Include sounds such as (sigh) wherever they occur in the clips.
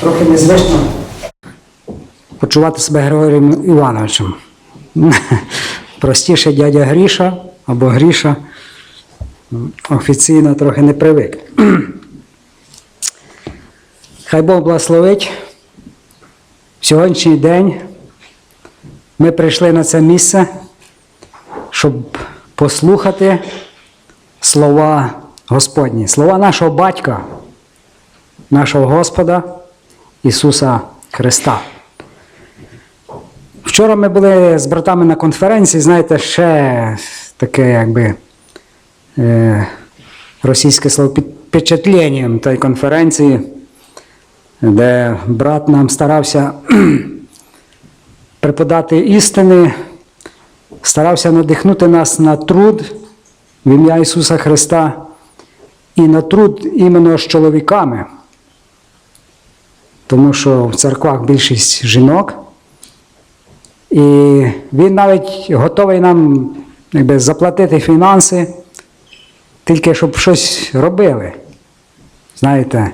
трохи незвично почувати себе Григорієм Івановичем. (laughs) Простіше дядя Гріша або Гріша офіційно трохи не привик. (clears throat) Хай Бог благословить. В сьогоднішній день ми прийшли на це місце, щоб послухати слова Господні, слова нашого батька, нашого Господа Ісуса Христа. Вчора ми були з братами на конференції, знаєте, ще таке, якби е, російське слово під впечатленням тієї конференції, де брат нам старався (clears throat) преподати істини, старався надихнути нас на труд в ім'я Ісуса Христа і на труд іменно з чоловіками. Тому що в церквах більшість жінок. І він навіть готовий нам якби, заплатити фінанси, тільки щоб щось робили. Знаєте,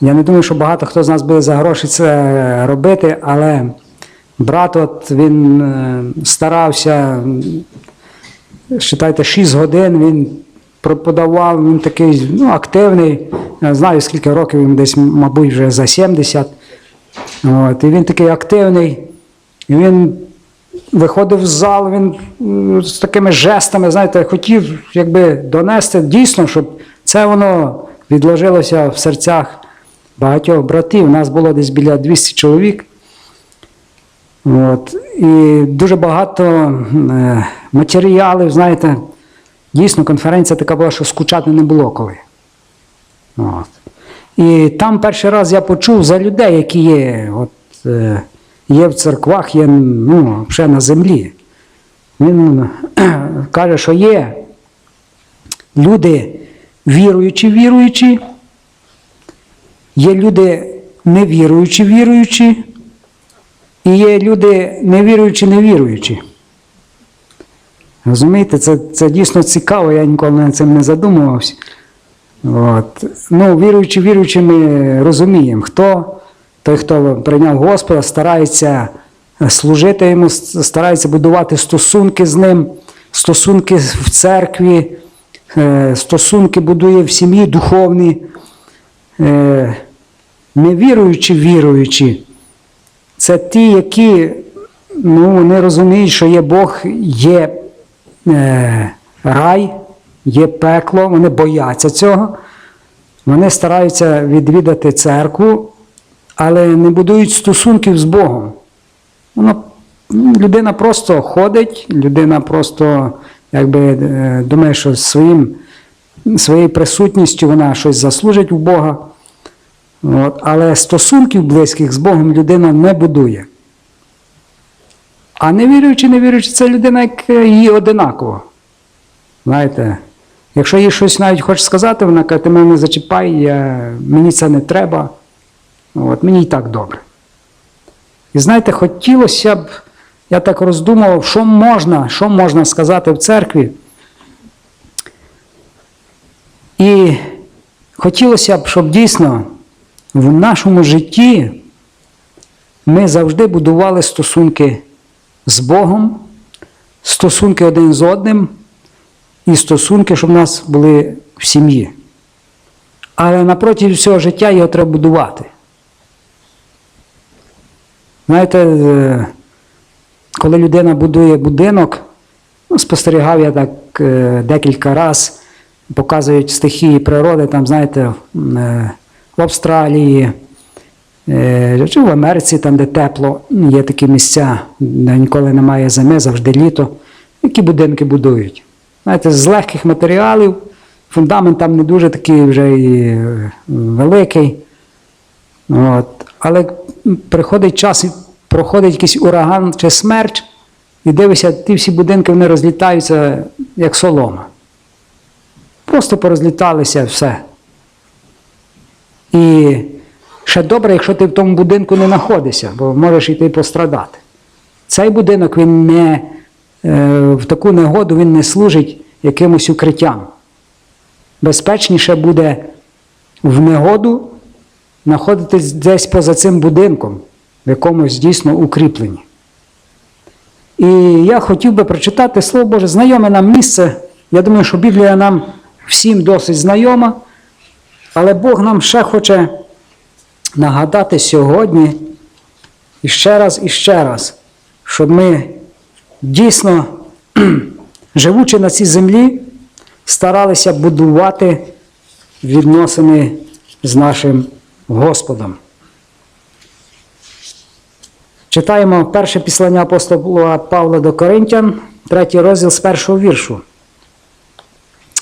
я не думаю, що багато хто з нас буде за гроші це робити, але брат, от він е, старався, вважайте, 6 годин він преподавав, він такий ну, активний. Я знаю, скільки років він десь, мабуть, вже за 70. От, і він такий активний. І він виходив з залу, він з такими жестами, знаєте, хотів якби донести дійсно, щоб це воно відложилося в серцях багатьох братів. У нас було десь біля 200 чоловік. От. І дуже багато е, матеріалів, знаєте, дійсно конференція така була, що скучати не було коли. От. І там перший раз я почув за людей, які є, от, е, є в церквах, є ну, ще на землі. Він (clears throat) каже, що є люди віруючі, віруючі, є люди невіруючі, віруючі, і є люди невіруючі, невіруючі. Розумієте, це, це дійсно цікаво, я ніколи над цим не задумувався. От. Ну, віруючи, віруючи, ми розуміємо, хто той, хто прийняв Господа, старається служити йому, старається будувати стосунки з ним, стосунки в церкві, е, стосунки будує в сім'ї духовні. Е, Невіруючі, віруючі, це ті, які ну, вони розуміють, що є Бог, є е, рай, є пекло, вони бояться цього. Вони стараються відвідати церкву, але не будують стосунків з Богом. Воно, ну, людина просто ходить, людина просто якби, е, думає, що своїм, своєю присутністю вона щось заслужить у Бога. От, але стосунків близьких з Богом людина не будує. А не віруючи, не віруючи, це людина, як е, її одинаково. Знаєте, якщо їй щось навіть хоче сказати, вона каже, ти мене не зачіпай, я, мені це не треба. От, мені і так добре. І знаєте, хотілося б, я так роздумував, що можна, що можна сказати в церкві. І хотілося б, щоб дійсно в нашому житті ми завжди будували стосунки з Богом, стосунки один з одним, і стосунки, щоб в нас були в сім'ї. Але напроти всього життя його треба будувати. Знаєте, е, коли людина будує будинок, ну, спостерігав я так е, декілька разів, показують стихії природи, там, знаєте, в Австралії е, чи в Америці, там, де тепло, є такі місця, де ніколи немає зими, завжди літо. Які будинки будують? Знаєте, з легких матеріалів, фундамент там не дуже такий вже і е, великий. От. Але приходить час, і проходить якийсь ураган чи смерч, і дивишся, ті всі будинки вони розлітаються як солома. Просто порозліталися все. І ще добре, якщо ти в тому будинку не знаходишся, бо можеш йти пострадати. Цей будинок він не, в таку негоду він не служить якимось укриттям. Безпечніше буде в негоду знаходитесь десь поза цим будинком, в якомусь дійсно укріпленні. І я хотів би прочитати Слово Боже, знайоме нам місце. Я думаю, що Біблія нам всім досить знайома, але Бог нам ще хоче нагадати сьогодні і ще раз, і ще раз, щоб ми дійсно, (clears throat) живучи на цій землі, старалися будувати відносини з нашим Господом. Читаємо перше післання апостола Павла до Коринтян, третій розділ з першого віршу.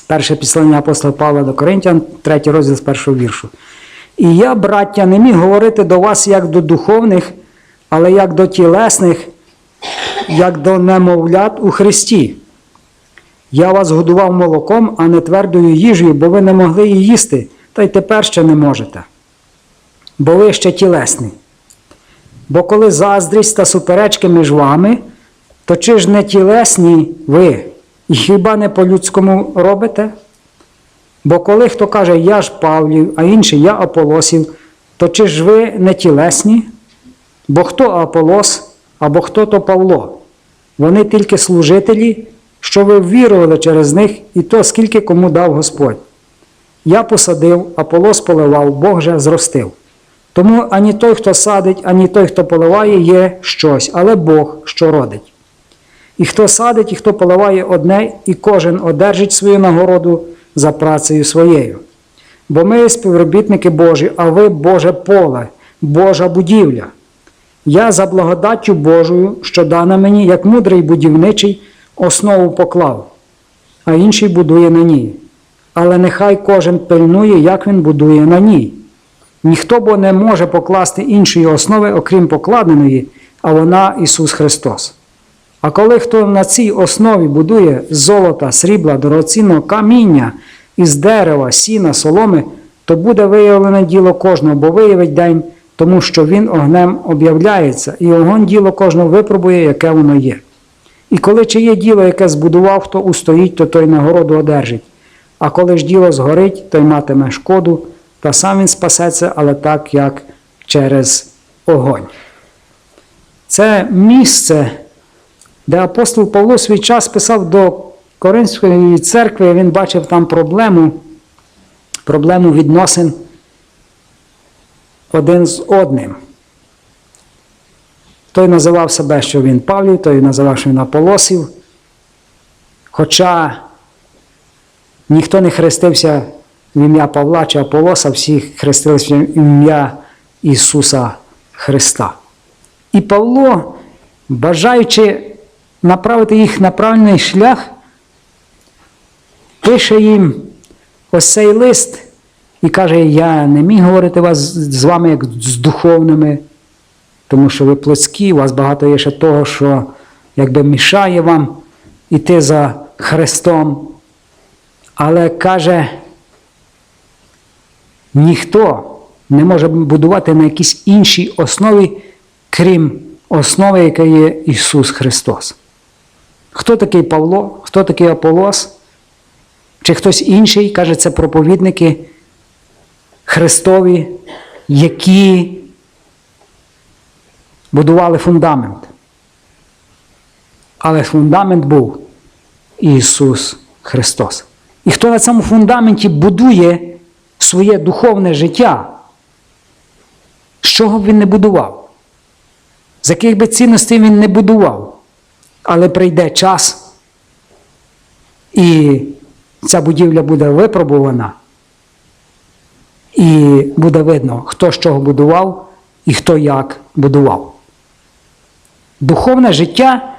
Перше післання апостола Павла до Коринтян, третій розділ з першого віршу. І я, браття, не міг говорити до вас як до духовних, але як до тілесних, як до немовлят у Христі. Я вас годував молоком, а не твердою їжею, бо ви не могли її їсти, та й тепер ще не можете. Бо ви ще тілесні. Бо коли заздрість та суперечки між вами, то чи ж не тілесні ви, і хіба не по-людському робите? Бо коли хто каже, я ж Павлів, а інший я Аполосів, то чи ж ви не тілесні? Бо хто Аполос, або хто то Павло? Вони тільки служителі, що ви ввірували через них, і то скільки кому дав Господь. Я посадив, Аполос поливав, Бог же зростив. Тому ані той, хто садить, ані той, хто поливає, є щось, але Бог, що родить. І хто садить, і хто поливає одне, і кожен одержить свою нагороду за працею своєю. Бо ми співробітники Божі, а ви Боже поле, Божа будівля. Я за благодаттю Божою, що дана мені, як мудрий будівничий, основу поклав, а інший будує на ній. Але нехай кожен пильнує, як він будує на ній. Ніхто бо не може покласти іншої основи, окрім покладеної, а вона Ісус Христос. А коли хто на цій основі будує золота, срібла, дорогоцінного каміння, із дерева, сіна, соломи, то буде виявлене діло кожного, бо виявить день, тому що він огнем об'являється, і огонь діло кожного випробує, яке воно є. І коли чиє діло, яке збудував, хто устоїть, то той нагороду одержить. А коли ж діло згорить, той матиме шкоду, та сам він спасеться, але так, як через огонь. Це місце, де апостол Павло свій час писав до Коринської церкви, він бачив там проблему, проблему відносин один з одним. Той називав себе, що він Павлів, той називав, що він Аполосів. Хоча ніхто не хрестився в ім'я Павла чи Аполоса, всі хрестилися в ім'я Ісуса Христа. І Павло, бажаючи направити їх на правильний шлях, пише їм ось цей лист і каже: Я не міг говорити вас з вами як з духовними, тому що ви плотські, у вас багато є ще того, що якби мішає вам іти за Христом. Але каже, ніхто не може будувати на якійсь іншій основі, крім основи, яка є Ісус Христос. Хто такий Павло, хто такий Аполос? Чи хтось інший, каже, це проповідники Христові, які будували фундамент. Але фундамент був Ісус Христос. І хто на цьому фундаменті будує своє духовне життя, чого б він не будував? З яких би цінностей він не будував, але прийде час, і ця будівля буде випробувана, і буде видно, хто з чого будував і хто як будував. Духовне життя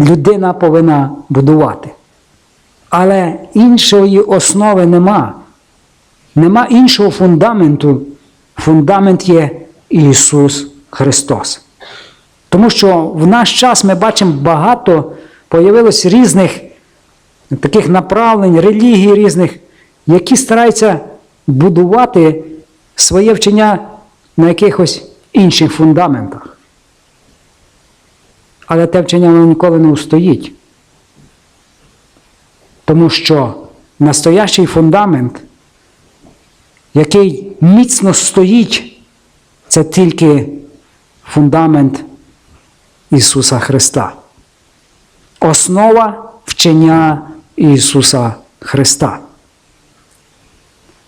людина повинна будувати. Але іншої основи нема. Нема іншого фундаменту. Фундамент є Ісус Христос. Тому що в наш час ми бачимо багато появилось різних таких направлень, релігій різних, які стараються будувати своє вчення на якихось інших фундаментах. Але те вчення воно ніколи не устоїть. Тому що настоящий фундамент, який міцно стоїть це тільки фундамент Ісуса Христа. Основа вчення Ісуса Христа.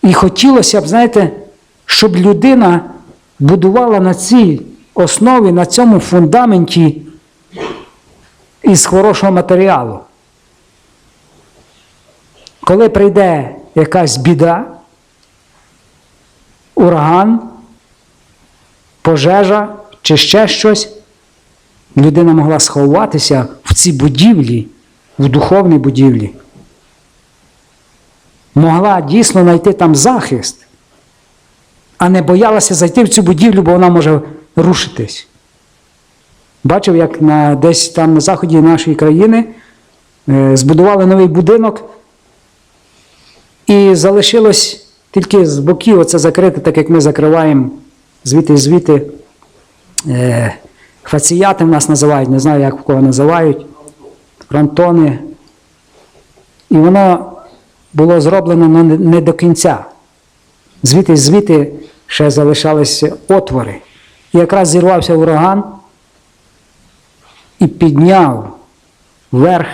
І хотілося б, знаєте, щоб людина будувала на цій основі, на цьому фундаменті із хорошого матеріалу. Коли прийде якась біда, ураган, пожежа чи ще щось, людина могла сховатися в цій будівлі, в духовній будівлі. Могла дійсно знайти там захист, а не боялася зайти в цю будівлю, бо вона може рушитись. Бачив, як на, десь там на заході нашої країни е, збудували новий будинок, і залишилось тільки з боків оце закрите, так як ми закриваємо звідти звідти. Е, фаціяти нас називають, не знаю, як кого називають, фронтони. І воно було зроблено не- до кінця. Звідти звідти ще залишалися отвори. І якраз зірвався ураган і підняв вверх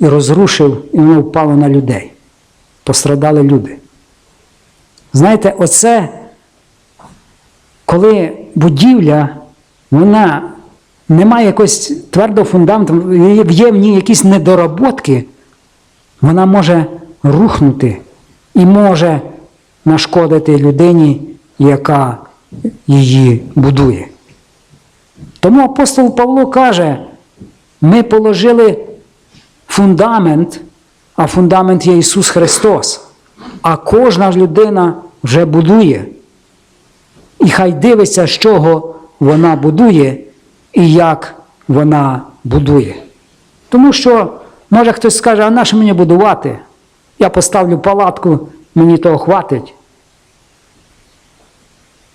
і розрушив, і воно впало на людей. Пострадали люди. Знаєте, оце, коли будівля, вона не має якогось твердого фундаменту, є в ній якісь недоработки, вона може рухнути і може нашкодити людині, яка її будує. Тому апостол Павло каже: ми положили фундамент, а фундамент є Ісус Христос. А кожна людина вже будує. І хай дивиться, з чого вона будує і як вона будує. Тому що, може хтось скаже, а нащо мені будувати? Я поставлю палатку, мені того хватить.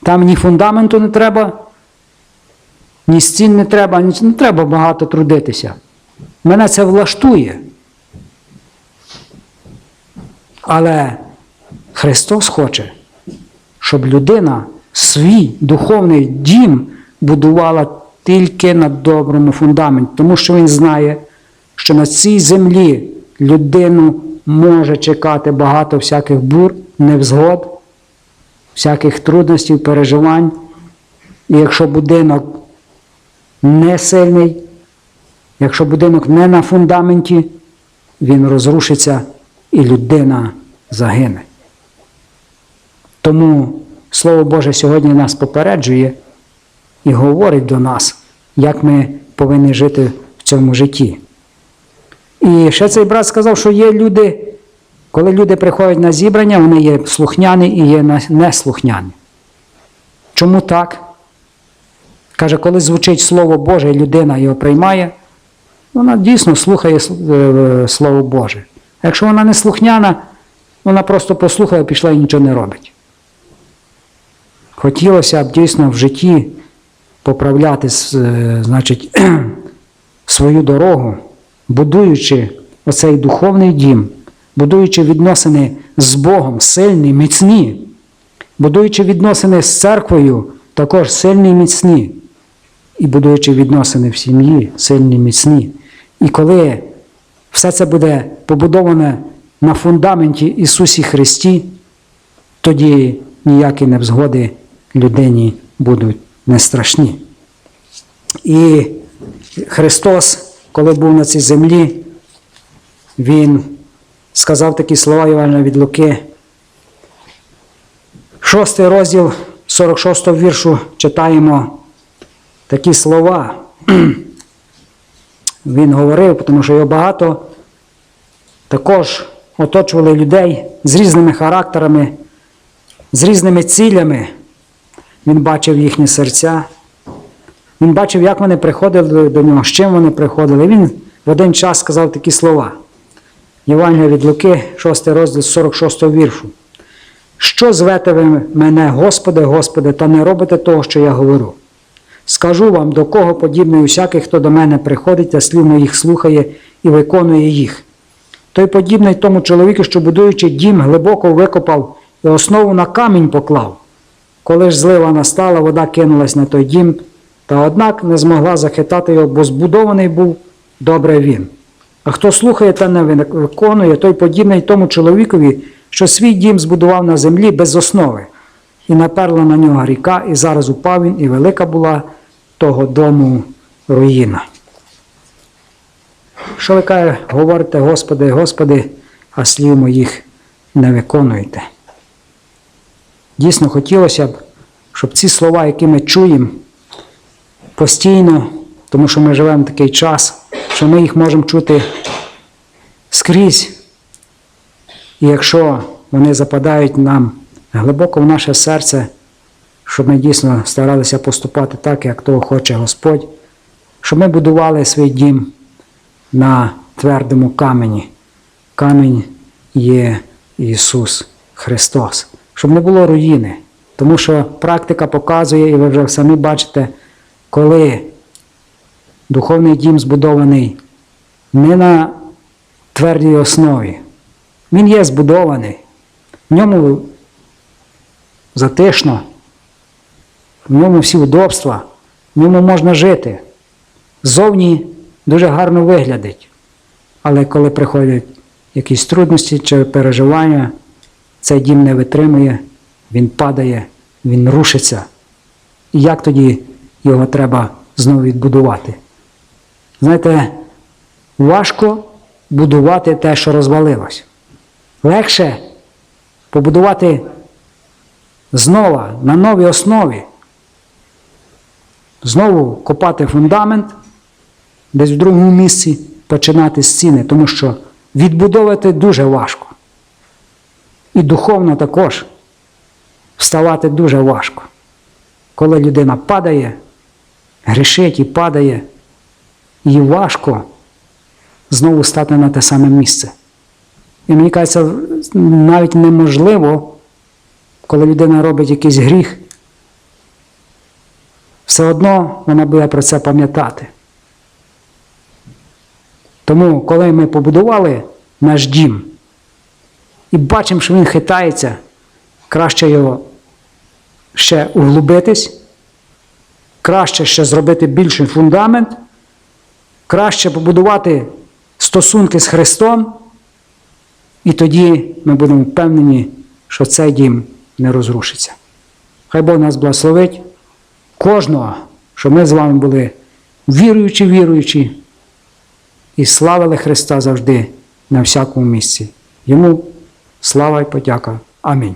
Там ні фундаменту не треба, ні стін не треба, ні, не треба багато трудитися. Мене це влаштує. Але Христос хоче, щоб людина свій духовний дім будувала тільки на доброму фундаменті, тому що він знає, що на цій землі людину може чекати багато всяких бур, невзгод, всяких трудностей, переживань. І якщо будинок не сильний, якщо будинок не на фундаменті, він розрушиться і людина загине. Тому Слово Боже сьогодні нас попереджує і говорить до нас, як ми повинні жити в цьому житті. І ще цей брат сказав, що є люди, коли люди приходять на зібрання, вони є слухняні і є неслухняні. Чому так? Каже, коли звучить Слово Боже, і людина його приймає, вона дійсно слухає е, Слово Боже. Якщо вона не слухняна, вона просто послухала, пішла і нічого не робить. Хотілося б дійсно в житті поправляти е, значить, (clears throat) свою дорогу, будуючи оцей духовний дім, будуючи відносини з Богом сильні, міцні, будуючи відносини з церквою, також сильні і міцні, і будуючи відносини в сім'ї, сильні міцні. І коли все це буде побудоване на фундаменті Ісусі Христі, тоді ніякі невзгоди людині будуть не страшні. І Христос, коли був на цій землі, Він сказав такі слова Івана від Луки. Шостий розділ 46 віршу читаємо такі слова. (clears throat) Він говорив, тому що його багато також оточували людей з різними характерами, з різними цілями. Він бачив їхні серця. Він бачив, як вони приходили до нього, з чим вони приходили. Він в один час сказав такі слова. Євангелія від Луки, 6 розділ 46 віршу. Що звете ви мене, Господи, Господи, та не робите того, що я говорю? Скажу вам, до кого подібний усякий, хто до мене приходить та слів моїх слухає і виконує їх. Той подібний тому чоловіку, що будуючи дім, глибоко викопав і основу на камінь поклав. Коли ж злива настала, вода кинулась на той дім, та однак не змогла захитати його, бо збудований був добре він. А хто слухає та не виконує, той подібний тому чоловікові, що свій дім збудував на землі без основи, і наперла на нього ріка, і зараз упав він, і велика була того дому руїна. Що ви каже, говорите, Господи, Господи, а слів моїх не виконуєте? Дійсно хотілося б, щоб ці слова, які ми чуємо постійно, тому що ми живемо в такий час, що ми їх можемо чути скрізь. І якщо вони западають нам глибоко в наше серце, щоб ми дійсно старалися поступати так, як того хоче Господь, щоб ми будували свій дім на твердому камені. Камінь є Ісус Христос, щоб не було руїни. Тому що практика показує, і ви вже самі бачите, коли духовний дім збудований не на твердій основі, він є збудований, в ньому затишно, в ньому всі удобства, в ньому можна жити. Ззовні дуже гарно виглядить. Але коли приходять якісь трудності чи переживання, цей дім не витримує, він падає, він рушиться. І як тоді його треба знову відбудувати? Знаєте, важко будувати те, що розвалилось. Легше побудувати знову на новій основі. Знову копати фундамент, десь в другому місці починати з ціни, тому що відбудовувати дуже важко. І духовно також вставати дуже важко. Коли людина падає, грішить і падає, їй важко знову стати на те саме місце. І мені кажеться, навіть неможливо, коли людина робить якийсь гріх, все одно вона буде про це пам'ятати. Тому, коли ми побудували наш дім і бачимо, що він хитається, краще його ще углубитись, краще ще зробити більший фундамент, краще побудувати стосунки з Христом, і тоді ми будемо впевнені, що цей дім не розрушиться. Хай Бог нас благословить, кожного, щоб ми з вами були віруючі, віруючі і славили Христа завжди на всякому місці. Йому слава і подяка. Амінь.